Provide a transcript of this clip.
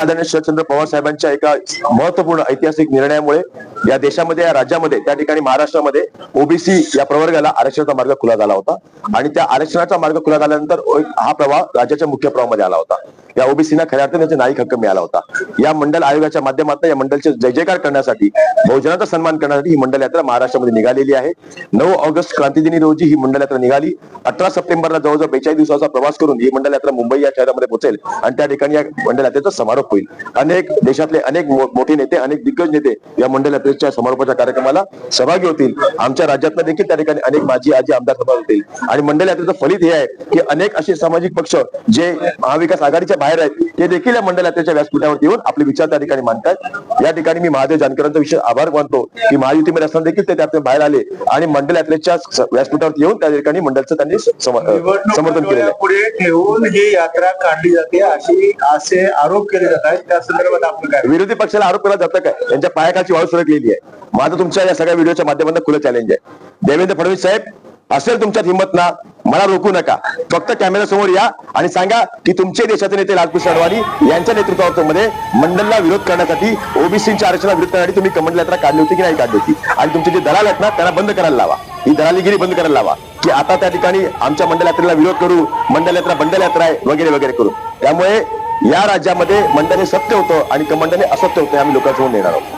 आदरणीय शरदचंद्र पवार साहेबांच्या एका महत्त्वपूर्ण ऐतिहासिक निर्णयामुळे या देशामध्ये या राज्यामध्ये त्या ठिकाणी महाराष्ट्रामध्ये ओबीसी या प्रवर्गाला आरक्षणाचा मार्ग खुला झाला होता. आणि त्या आरक्षणाचा मार्ग खुला झाल्यानंतर हा प्रवाह राज्याच्या मुख्य प्रवाहामध्ये आला होता. या ओबीसीना खऱ्या अर्थाने नाईक हक्क मिळाला होता. या मंडल आयोगाच्या माध्यमातून या मंडलचे जय जयकार करण्यासाठी बहुजनाचा सन्मान करण्यासाठी ही मंडल यात्रा महाराष्ट्रामध्ये निघालेली आहे. नऊ ऑगस्ट क्रांतीदिनी रोजी ही मंडल यात्रा निघाली. अठरा सप्टेंबरला जवळजवळ बेचाळीस दिवसाचा प्रवास करून ही मंडल यात्रा मुंबई या शहरामध्ये पोहोचेल आणि त्या ठिकाणी या मंडल यात्रेचा समारोप होईल. अनेक देशातले अनेक मोठे नेते अनेक दिग्गज नेते या मंडल यात्रेच्या समारोपाच्या कार्यक्रमाला सहभागी होतील. आमच्या राज्यातला देखील त्या ठिकाणी अनेक माजी आजी आमदार सहभागी होतील. आणि मंडल यात्रेचं फलित हे आहे की अनेक असे सामाजिक पक्ष जे महाविकास आघाडीच्या बाहेर आहेत ते देखील या मंडल यात्रेच्या व्यासपीठावरती येऊन आपले विचार त्या ठिकाणी मांडतात. या ठिकाणी मी महादेव जानकरांचा विषय आभार मानतो की महायुतीमध्ये असताना देखील ते त्यातून बाहेर आले आणि मंडल यात्रेच्या व्यासपीठावरती येऊन त्या ठिकाणी मंडलचं त्यांनी समर्थन केलेलं आहे. पुढे ठेवून ही यात्रा काढली जाते अशी असे आरोप केले जात आहेत. त्या संदर्भात आपलं काय विरोधी पक्षाला आरोप केला जातं काय? त्यांच्या पायाखालची वाळू सुरकलेली आहे. माझं तुमच्या या सगळ्या व्हिडिओच्या माध्यमातून खुलं चॅलेंज आहे. देवेंद्र फडणवीस साहेब असेल तुमच्यात हिंमत ना मला रोखू नका. फक्त कॅमेरा समोर या आणि सांगा की तुमचे देशाचे नेते लालकृष्ण अडवाणी यांच्या नेतृत्वामध्ये मंडलला विरोध करण्यासाठी ओबीसीच्या आरक्षणाला विरोध करण्यासाठी तुम्ही कमंडल यात्रा काढली होती की नाही काढली होती? आणि तुमचे जे दलाल आहेत ना त्यांना बंद करायला लावा. ही दलालीगिरी बंद करायला लावा. की आता त्या ठिकाणी आमच्या मंडल यात्रेला विरोध करू मंडल यात्रा बंडल यात्रा आहे वगैरे वगैरे करू. त्यामुळे या राज्यामध्ये मंडळ हे सत्य होतं आणि कमंडल हे असत्य होतं आम्ही लोकांसमोर नेणार आहोत.